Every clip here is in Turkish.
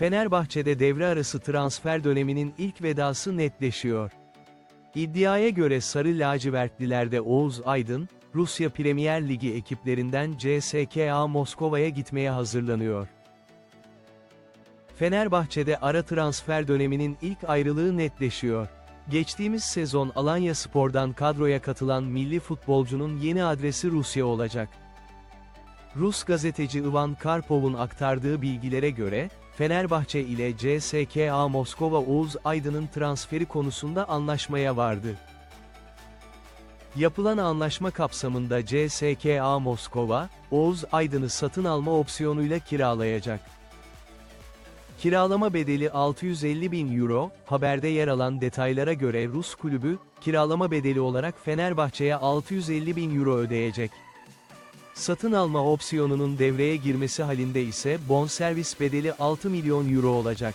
Fenerbahçe'de devre arası transfer döneminin ilk vedası netleşiyor. İddiaya göre Sarı Lacivertlilerde Oğuz Aydın, Rusya Premier Ligi ekiplerinden CSKA Moskova'ya gitmeye hazırlanıyor. Fenerbahçe'de ara transfer döneminin ilk ayrılığı netleşiyor. Geçtiğimiz sezon Alanya Spor'dan kadroya katılan milli futbolcunun yeni adresi Rusya olacak. Rus gazeteci Ivan Karpov'un aktardığı bilgilere göre, Fenerbahçe ile CSKA Moskova Oğuz Aydın'ın transferi konusunda anlaşmaya vardı. Yapılan anlaşma kapsamında CSKA Moskova, Oğuz Aydın'ı satın alma opsiyonuyla kiralayacak. Kiralama bedeli 650 bin euro, haberde yer alan detaylara göre Rus kulübü, kiralama bedeli olarak Fenerbahçe'ye 650 bin euro ödeyecek. Satın alma opsiyonunun devreye girmesi halinde ise bonservis bedeli 6 milyon euro olacak.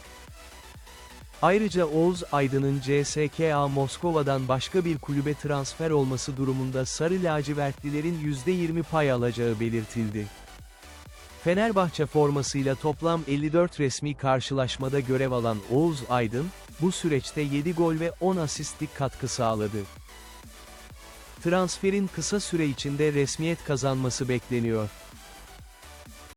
Ayrıca Oğuz Aydın'ın CSKA Moskova'dan başka bir kulübe transfer olması durumunda Sarı Lacivertlilerin %20 pay alacağı belirtildi. Fenerbahçe formasıyla toplam 54 resmi karşılaşmada görev alan Oğuz Aydın, bu süreçte 7 gol ve 10 asistlik katkı sağladı. Transferin kısa süre içinde resmiyet kazanması bekleniyor.